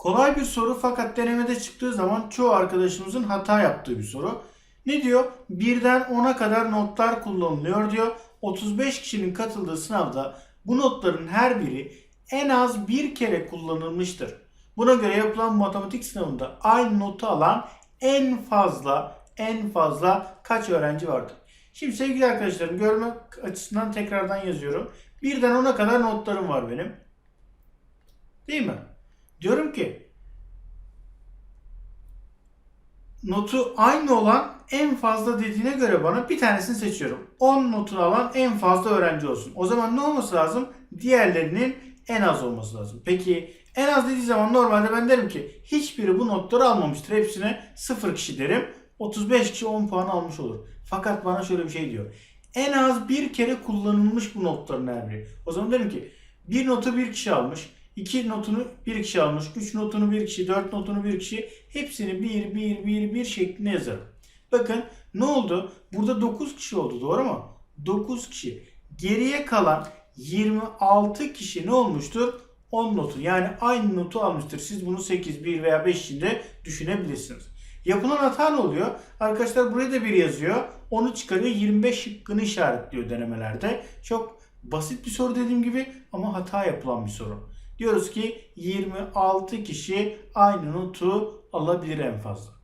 Kolay bir soru fakat denemede çıktığı zaman çoğu arkadaşımızın hata yaptığı bir soru. Ne diyor? Birden 10'a kadar notlar kullanılıyor diyor. 35 kişinin katıldığı sınavda bu notların her biri en az bir kere kullanılmıştır. Buna göre yapılan matematik sınavında aynı notu alan en fazla en fazla kaç öğrenci vardır? Şimdi sevgili arkadaşlarım görmek açısından tekrardan yazıyorum. Birden 10'a kadar notlarım var benim. Değil mi? Diyorum ki notu aynı olan en fazla dediğine göre bana bir tanesini seçiyorum. 10 notunu alan en fazla öğrenci olsun. O zaman ne olması lazım? Diğerlerinin en az olması lazım. Peki en az dediği zaman normalde ben derim ki hiçbiri bu notları almamıştır. Hepsine 0 kişi derim. 35 kişi 10 puan almış olur. Fakat bana şöyle bir şey diyor. En az bir kere kullanılmış bu notların her biri. O zaman derim ki bir notu bir kişi almış. 2 notunu bir kişi almış. 3 notunu bir kişi. 4 notunu bir kişi. Hepsini 1 1 1 1 şeklinde yazarım. Bakın ne oldu? Burada 9 kişi oldu doğru mu? 9 kişi. Geriye kalan 26 kişi ne olmuştur? 10 notu yani aynı notu almıştır. Siz bunu 8, 1 veya 5 içinde düşünebilirsiniz. Yapılan hata ne oluyor? Arkadaşlar buraya da bir yazıyor. Onu çıkarıyor 25 şıkkını işaretliyor denemelerde. Çok basit bir soru dediğim gibi ama hata yapılan bir soru. Diyoruz ki 26 kişi aynı notu alabilir en fazla.